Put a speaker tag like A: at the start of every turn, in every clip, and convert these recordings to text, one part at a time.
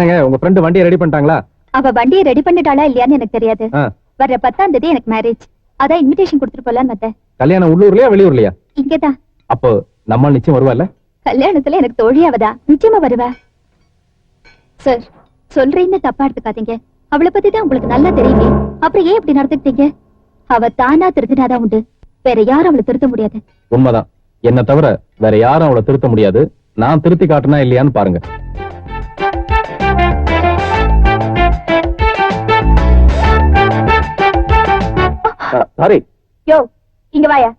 A: என்னங்க உங்க ஃப்ரெண்டு வண்டியை ரெடி பண்ணிட்டாங்களா?
B: அவ வண்டியை ரெடி பண்ணிட்டாளா இல்லையான்னு எனக்கு தெரியாது.
A: ஆ.
B: வர்ற பத்தாம் தேதி எனக்கு மேரேஜ் அதான் இன்விடேஷன் கொடுத்துட்டு போலான்னு வந்தேன்.
A: கல்யாணம் உள்ளூர்லயா வெளியூர்லயா?
B: இங்கதான்.
A: அப்போ நம்ம நிச்சயம் வருவாள்ல?
B: கல்யாணத்துல எனக்கு தோழியாவதா நிச்சயமா வருவா. சார் சொல்றேன்னு தப்பா எடுத்துக்காதீங்க. அவளை பத்தி தான் உங்களுக்கு நல்லா தெரியுமே. அப்புறம் ஏன் இப்படி நடந்துக்கிட்டீங்க? அவ தானா திருத்தினாதான் உண்டு. வேற யாரும் அவளை திருத்த முடியாது.
A: உண்மைதான். என்ன தவிர வேற யாரும் அவளை திருத்த முடியாது. நான் திருத்தி காட்டுனா இல்லையான்னு பாருங்க. சாரி
B: யோ இங்க வாயா.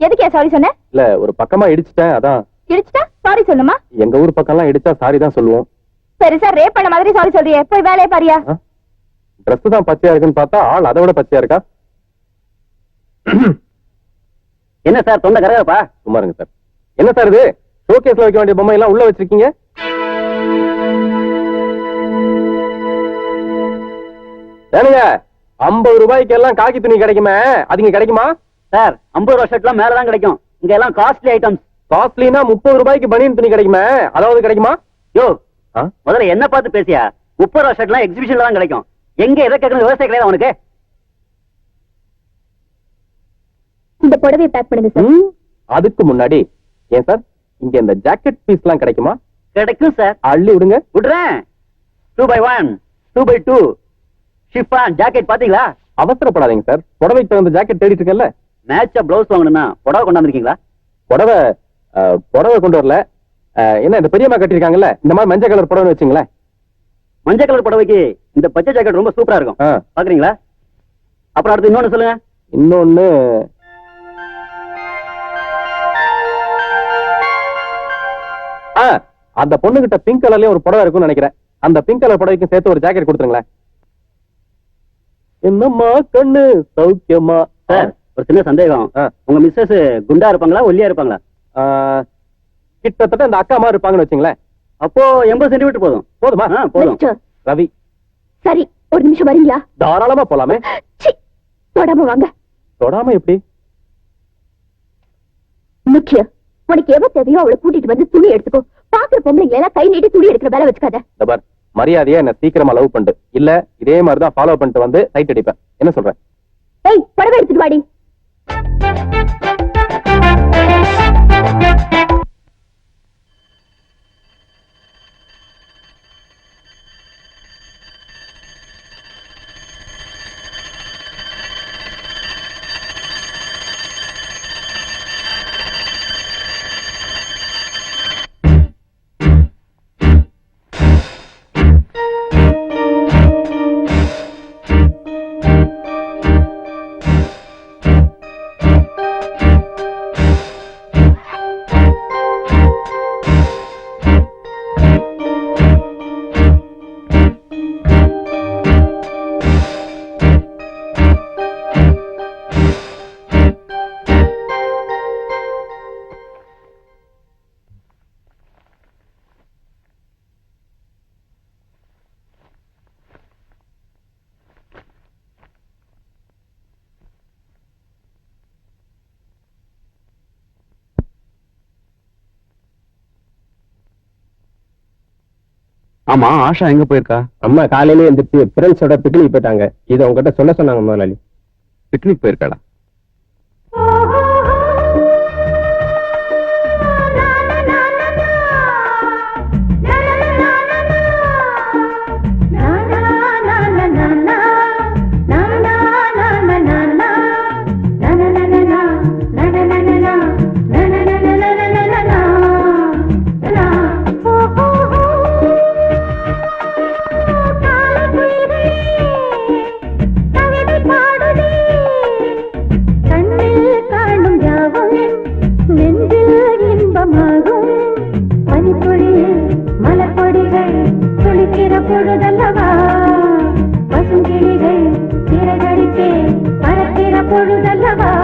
B: எதுக்கே சாரி சொன்ன?
A: இல்ல ஒரு பக்கமா இடிச்சிட்டேன் அதான்.
B: இடிச்சிட்டா? சாரி சொல்லுமா?
A: எங்க ஊர் பக்கம்லாம் இடிச்சா சாரி தான் சொல்லுவோம்.
B: பெருசா ரேப் பண்ண மாதிரி சாரி சொல்றியே. போய் வேலையை பாரியா?
A: Dress தான் பச்சையா இருக்குன்னு பார்த்தா ஆள் அதை விட பச்சையா இருக்கா?
C: என்ன சார் தொண்டை கரகப்பா
A: சும்மா இருங்க சார். என்ன சார் இது? ஷோகேஸ்ல வைக்க வேண்டிய பொம்மை எல்லாம் உள்ள வச்சிருக்கீங்க? ஏனுங்க ஐம்பது ரூபாய்க்கு எல்லாம் காக்கி துணி கிடைக்குமே? அது இங்க கிடைக்குமா?
C: சார் ஐம்பது ரூபா ஷர்ட்லாம் மேலதான் கிடைக்கும். இங்க எல்லாம் காஸ்ட்லி ஐட்டம்ஸ்
A: காஸ்ட்லினா முப்பது ரூபாய்க்கு பனியன் துணி கிடைக்குமே? அதாவது கிடைக்குமா?
C: யோ
A: ஆ?
C: முதல்ல என்ன பார்த்து பேசியா முப்பது ரூபா ஷர்ட்லாம் எக்ஸிபிஷன்ல தான் கிடைக்கும். எங்க எதை கேட்கணும்? விவசாய கிடையாது உனக்கு?
B: இந்த புடவையை பேக் பண்ணுங்க சார்
A: அதுக்கு முன்னாடி. ஏன் சார் இங்க இந்த ஜாக்கெட் பீஸ் எல்லாம் கிடைக்குமா?
C: கிடைக்கும் சார்
A: அள்ளி விடுங்க.
C: விடுறேன். Two by one two by two chiffon jacket பாத்தீங்களா
A: அவசரப்படாதீங்க சார் புடவைக்கு தகுந்த ஜாக்கெட் தேடிட்டு இருக்கேன்ல.
C: மேட்சா பிளவுஸ் வாங்கணும்னா புடவை கொண்டாந்துருக்கீங்களா?
A: புடவை புடவை கொண்டு வரல. என்ன இந்த பெரியம்மா கட்டிருக்காங்கல்ல இந்த மாதிரி மஞ்சள் கலர் புடவை வச்சுங்களேன்.
C: மஞ்சள் கலர் புடவைக்கு இந்த பச்சை ஜாக்கெட் ரொம்ப சூப்பரா இருக்கும். பாக்குறீங்களா அப்புறம் அடுத்து இன்னொன்னு சொல்லுங்க.
A: இன்னொன்னு ஆ, அந்த பொண்ணுகிட்ட பிங்க் கலர்லயும் ஒரு புடவை இருக்கும்னு நினைக்கிறேன். அந்த பிங்க் கலர் புடவைக்கு சேர்த்து ஒரு ஜாக்கெட் கொடுத்துருங்களேன். என்னம்மா கண்ணு? சௌக்கியமா?
C: சார் ஒரு சின்ன சந்தேகம். உங்க மிஸ்ஸஸ் குண்டா இருப்பாங்களா ஒல்லியா இருப்பாங்களா?
A: கிட்டத்தட்ட இந்த அக்கா மாதிரி இருப்பாங்கன்னு வச்சுங்களேன்.
C: அப்போ எண்பது சென்டிமீட்டர் போதும்.
A: போதுமா?
C: போதும்.
A: ரவி.
B: சரி ஒரு நிமிஷம் வரீங்களா?
A: தாராளமா போலாமே.
B: தொடாம வாங்க.
A: தொடாம எப்படி?
B: முக்கியம். உனக்கு எவ்வளவு தேவையோ அவளை கூட்டிட்டு வந்து துணி எடுத்துக்கோ. பாக்குற பொம்பளைங்களை எல்லாம் கை நீட்டி துணி எடுக்கிற வேலை வச்சுக்காத.
A: மரியாதையா என்ன சீக்கிரமா லவ் பண்ணிட்டு. இல்ல இதே மாதிரி தான் ஃபாலோ பண்ணிட்டு வந்து சைட் அடிப்பேன். என்ன சொல்றேன்
B: ஏய் புடவை எடுத்துட்டு வாடி.
A: ஆமா ஆஷா எங்க போயிருக்கா?
D: அம்மா காலையில எந்திரிச்சு ஃப்ரெண்ட்ஸோட பிக்னிக் போயிட்டாங்க. இதை உங்ககிட்ட சொல்ல சொன்னாங்க முதலாளி.
A: பிக்னிக் போயிருக்காளா?
E: పొరుగలవా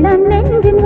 E: இளம் நெஞ்சின்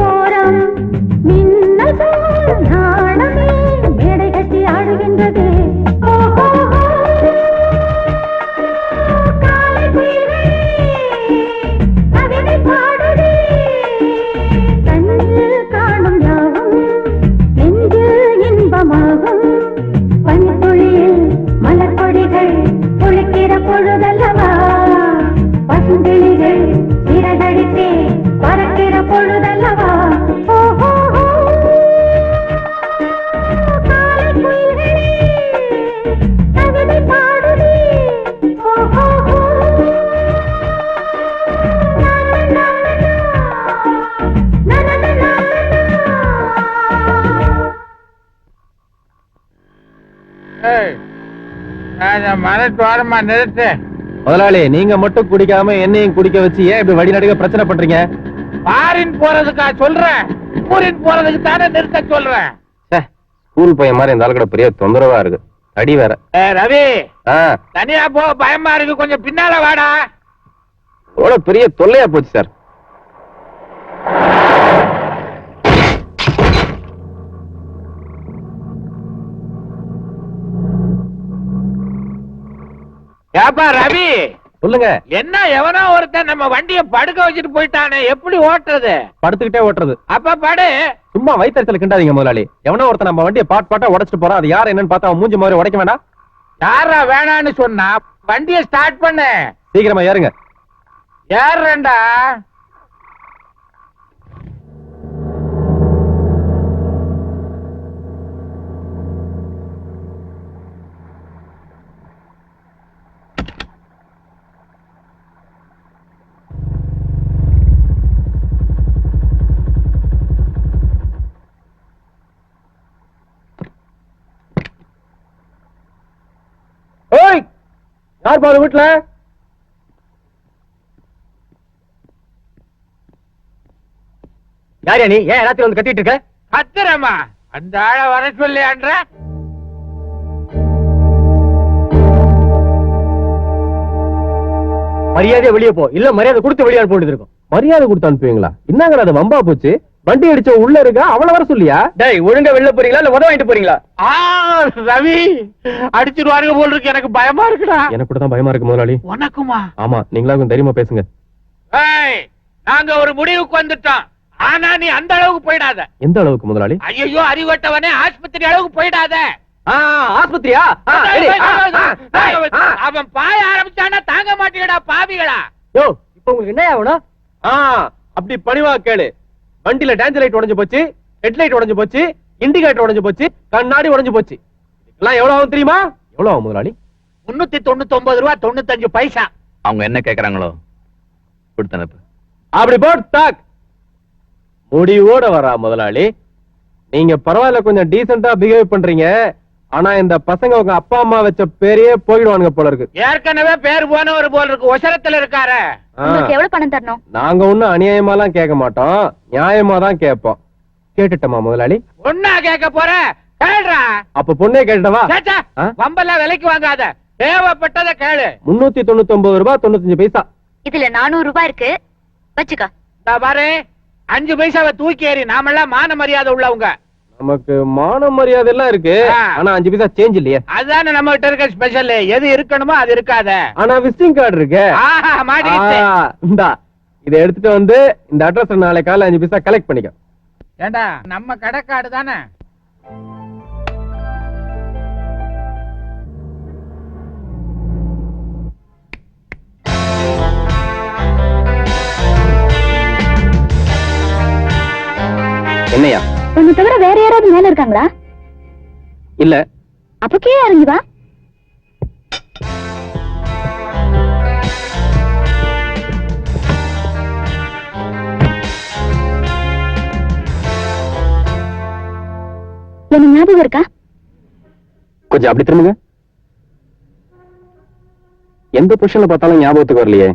F: மனத்தோரமா நிறுத்து.
A: முதலாளி நீங்க மட்டும் குடிக்காம என்னையும் குடிக்க வச்சு ஏன் இப்படி வழிநடுக பிரச்சனை பண்றீங்க?
F: பாரின் போறதுக்கா சொல்றேன். ஊரின் போறதுக்கு தானே நிறுத்த சொல்றேன்.
A: ஸ்கூல் பையன் மாதிரி இந்த ஆளு கூட பெரிய தொந்தரவா இருக்கு. அடி வேற.
F: ரவி. தனியா போ பயமா இருக்கு. கொஞ்சம் பின்னால வாடா.
A: பெரிய தொல்லையா போச்சு சார்.
F: ஏப்பா ரவி?
A: சொல்லுங்க.
F: என்ன எவனோ ஒருத்தன் நம்ம வண்டிய படுக்க வச்சுட்டு போயிட்டானே எப்படி ஓட்டுறது?
A: படுத்துக்கிட்டே ஓட்டுறது.
F: அப்ப படு.
A: சும்மா வயிற்றுல கிண்டாதீங்க முதலாளி. எவனோ ஒருத்தன் நம்ம வண்டியை பாட் பாட்டா உடைச்சிட்டு போறான் அது யார் என்னன்னு பார்த்தா மூஞ்சி மாதிரி உடைக்க வேண்டாம்.
F: யாரா வேணான்னு சொன்னா வண்டிய ஸ்டார்ட் பண்ணு.
A: சீக்கிரமா ஏறுங்க.
F: ஏறேன்டா
A: யார் பாரு வீட்டுல யாரியா நீ? ஏன் எல்லாத்தையும் வந்து கட்டிட்டு இருக்க?
F: கத்துறமா அந்த ஆள வர சொல்லியான்ற?
A: மரியாதையா வெளியே போ. இல்ல மரியாதை கொடுத்து வெளியே போட்டு இருக்கும். மரியாதை கொடுத்து அனுப்புவீங்களா? என்னங்கடா அது வம்பா போச்சு? வண்டி அடிச்ச உள்ள இருக்க அவள வர சொல்லியா? டேய் ஒழுங்கா வெளில போறீங்களா இல்ல உதவ வாங்கிட்டு போறீங்களா?
F: ஆ ரவி அடிச்சிருவாருங்க போல் இருக்கு எனக்கு பயமா இருக்குடா.
A: எனக்கு கூட தான் பயமா இருக்கு முதலாளி.
F: உனக்குமா?
A: ஆமா நீங்களா கொஞ்சம் தைரியமா பேசுங்க.
F: ஏய் நாங்க ஒரு முடிவுக்கு வந்துட்டோம். ஆனா நீ அந்த அளவுக்கு போயிடாத.
A: எந்த அளவுக்கு முதலாளி?
F: ஐயோ அறிவட்டவனே ஆஸ்பத்திரி அளவுக்கு போயிடாத.
A: ஆஸ்பத்திரியா?
F: அவன் பாய ஆரம்பிச்சானா தாங்க மாட்டீங்கடா பாவிகளா.
A: யோ இப்போ உங்களுக்கு என்ன ஆகணும் ஆ அப்படி பணிவா கேளு. வண்டியில டேஞ்சர் லைட் உடைஞ்சு போச்சு ஹெட்லைட் உடைஞ்சு போச்சு இண்டிகேட்டர் உடைஞ்சு போச்சு கண்ணாடி உடைஞ்சு போச்சு. இதெல்லாம் எவ்வளவு ஆகும் தெரியுமா? எவ்வளவு ஆகும் முதலாளி?
F: முன்னூத்தி தொண்ணூத்தி ஒன்பது ரூபா தொண்ணூத்தஞ்சு பைசா.
G: அவங்க என்ன கேக்குறாங்களோ? கொடுத்தனப்பு
A: அப்படி போட் தாக். முடிவோட வரா முதலாளி. நீங்க பரவாயில்ல கொஞ்சம் டீசெண்டா பிஹேவ் பண்றீங்க. ஆனா இந்த பசங்க உங்க அப்பா அம்மா வச்ச பேரையே போயிடுவானுங்க போல இருக்கு.
F: ஏற்கனவே பேர் போனவர் போல் இருக்கு. ஒசரத்துல இருக்காரு.
B: உங்களுக்கு எவ்வளவு பணம் தரணும்?
A: நாங்க ஒண்ணும் அநியாயமாலாம் கேட்க மாட்டோம். நியாயமா தான் கேட்போம். கேட்டுட்டமா முதலாளி?
F: ஒன்னா கேட்க போற? கேளுடா.
A: அப்ப பொண்ணே கேட்டவா?
F: வம்பெல்லாம் விலைக்கு வாங்காத. தேவைப்பட்டத கேளு.
A: முன்னூத்தி தொண்ணூத்தி ஒன்பது ரூபாய் தொண்ணூத்தஞ்சு பைசா.
B: இதுல நானூறு ரூபாய் இருக்கு. வச்சுக்க.
F: பாரு அஞ்சு பைசாவை தூக்கி ஏறி நாமெல்லாம் மான மரியாதை உள்ளவங்க.
A: நமக்கு மான மரியாதை எல்லாம் இருக்கு. ஆனா அஞ்சு பைசா சேஞ்ச் இல்லையே.
F: அதானே நம்ம கிட்ட இருக்க ஸ்பெஷல் எது இருக்கணுமோ அது இருக்காத.
A: ஆனா விசிட்டிங் கார்டு இருக்கு. இந்தா இதை எடுத்துட்டு வந்து இந்த அட்ரஸ் நாளை காலை அஞ்சு பைசா கலெக்ட் பண்ணிக்க.
F: ஏண்டா நம்ம கடைக்காடு தானே?
A: என்னையா?
B: உன்னை தவிர வேற யாராவது மேல இருக்காங்களா?
A: இல்ல.
B: அப்ப கீழே இறங்கி வா. என்ன ஞாபகம் இருக்கா?
A: கொஞ்சம் அப்படி திரும்புங்க. எந்த பொசிஷன்ல பார்த்தாலும் ஞாபகத்துக்கு வரலையே.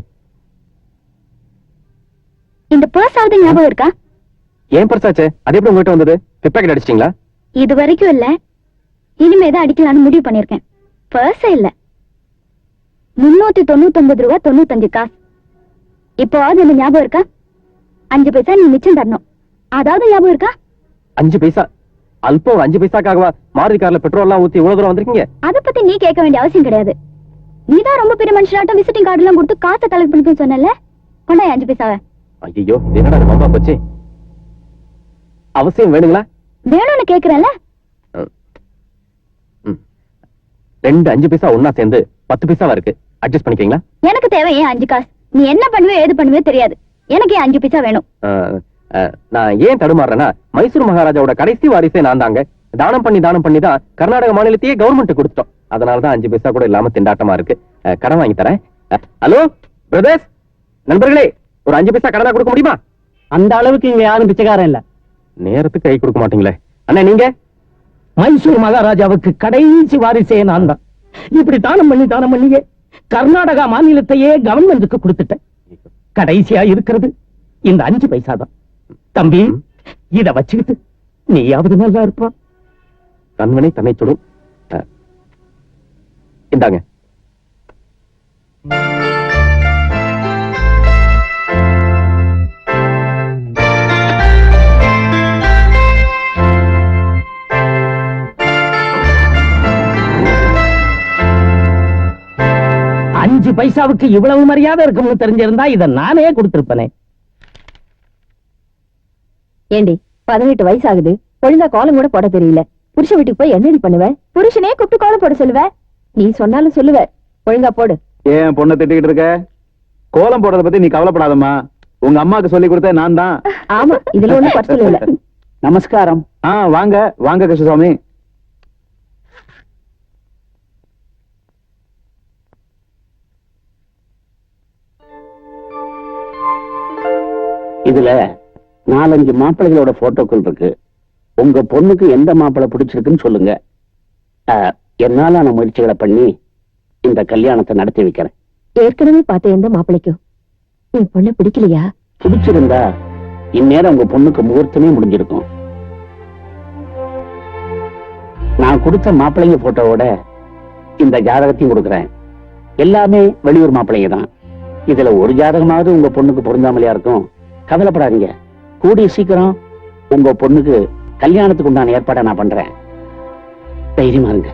B: இந்த பர்ஸ் ஆவது ஞாபகம் இருக்கா?
A: ஏன் பர்சாச்சே? அது எப்படி உங்ககிட்ட வந்தது? பிக் பாக்கெட் அடிச்சிட்டீங்களா?
B: இது வரைக்கும் இல்ல. இனிமே தான் அடிக்கலாம்னு முடிவு பண்ணிருக்கேன் பர்ஸ் இல்ல. முன்னூத்தி தொண்ணூத்தி ரூபா தொண்ணூத்தஞ்சு காசு. இப்போவாவது இந்த ஞாபகம் இருக்கா? அஞ்சு பைசா நீ மிச்சம் தரணும். அதாவது ஞாபகம் இருக்கா?
A: அஞ்சு பைசா? அல்பம் அஞ்சு பைசாக்காகவா மாருதி கார்ல பெட்ரோல் எல்லாம் ஊத்தி இவ்வளவு தூரம் வந்திருக்கீங்க?
B: அத பத்தி நீ கேட்க வேண்டிய அவசியம் கிடையாது. நீதான் ரொம்ப பெரிய மனுஷனாட்டம் விசிட்டிங் கார்டு எல்லாம் கொடுத்து காசை கலெக்ட் பண்ணிக்கன்னு சொன்னல கொண்டாய் அஞ்சு பைசாவை?
A: ஐயோ என்னடா வம்பா போச்சு? அவசியம் வேணுங்களா?
B: வேணும்னு கேக்குறேன்ல.
A: ரெண்டு அஞ்சு பைசா ஒண்ணா சேர்ந்து பத்து பைசாவா இருக்கு? அட்ஜஸ்ட் பண்ணிக்கிறீங்களா?
B: எனக்கு தேவை ஏன் அஞ்சு காசு? நீ என்ன பண்ணுவே ஏது பண்ணுவே தெரியாது. எனக்கு ஏன் அஞ்சு பைசா வேணும்?
A: நான் ஏன் தடுமாறுறேன்னா மைசூர் மகாராஜாவோட கடைசி வாரிசே நான் தாங்க. தானம் பண்ணி தானம் பண்ணி தான் கர்நாடக மாநிலத்தையே கவர்மெண்ட் கொடுத்துட்டோம். அதனால தான் அஞ்சு பைசா கூட இல்லாம திண்டாட்டமா இருக்கு. கடன் வாங்கி தரேன். ஹலோ பிரதர்ஸ் நண்பர்களே ஒரு அஞ்சு பைசா கடனா கொடுக்க முடியுமா?
H: அந்த அளவுக்கு இங்க யாரும் பிச்சைக்காரன் இல்ல.
A: நேரத்துக்கு கை கொடுக்க மாட்டீங்களே. அண்ணா நீங்க?
H: மைசூர் மகாராஜாவுக்கு கடைசி வாரிசே நான் தான். இப்படி தானம் பண்ணி தானம் பண்ணியே கர்நாடகா மாநிலத்தையே கவர்மெண்ட்டுக்கு கொடுத்துட்டேன். கடைசியா இருக்கிறது இந்த அஞ்சு பைசா தான். தம்பி இத வச்சுக்கிட்டு நீயாவது நல்லா இருப்பா.
A: கண்மனை தன்னை தொடும். இந்தாங்க.
H: பைசாவுக்கு இவ்வளவு மரியாதை இருக்கும்னு தெரிஞ்சிருந்தா இத நானே கொடுத்திருப்பனே.
B: ஏண்டி பதினெட்டு வயசு ஆகுது ஒழுங்கா கோலம் கூட போட தெரியல. புருஷ வீட்டுக்கு போய் என்னடி பண்ணுவ? புருஷனே கூப்பிட்டு கோலம் போட சொல்லுவ? நீ சொன்னாலும் சொல்லுவ. ஒழுங்கா போடு.
I: ஏன் பொண்ணை திட்டிக்கிட்டு இருக்க? கோலம் போடுறத பத்தி நீ கவலைப்படாதம்மா. உங்க அம்மாக்கு சொல்லி கொடுத்த நான் தான்
B: ஆமா இதுல ஒண்ணும் குறைச்சல் இல்ல
H: நமஸ்காரம்.
I: ஆ வாங்க. வாங்க கிருஷ்ணசாமி.
H: இதுல நாலஞ்சு மாப்பிள்ளைகளோட போட்டோக்கள் இருக்கு. உங்க பொண்ணுக்கு எந்த மாப்பிள்ளை பிடிச்சிருக்குன்னு சொல்லுங்க. என்னாலான முயற்சிகளை பண்ணி இந்த கல்யாணத்தை நடத்தி வைக்கிறேன்.
B: ஏற்கனவே பார்த்த எந்த மாப்பிளைக்கும்? என் பொண்ணு பிடிக்கலையா?
H: பிடிச்சிருந்தா இந்நேரம் உங்க பொண்ணுக்கு முகூர்த்தமே முடிஞ்சிருக்கும். நான் கொடுத்த மாப்பிள்ளைங்க போட்டோவோட இந்த ஜாதகத்தையும் கொடுக்குறேன். எல்லாமே வெளியூர் மாப்பிள்ளைங்க தான். இதுல ஒரு ஜாதகமாவது உங்க பொண்ணுக்கு பொருந்தாமலையா இருக்கும்? கவலைப்படாதீங்க. கூடிய சீக்கிரம் உங்க பொண்ணுக்கு கல்யாணத்துக்கு உண்டான ஏற்பாடை நான் பண்றேன். தைரியமா இருங்க.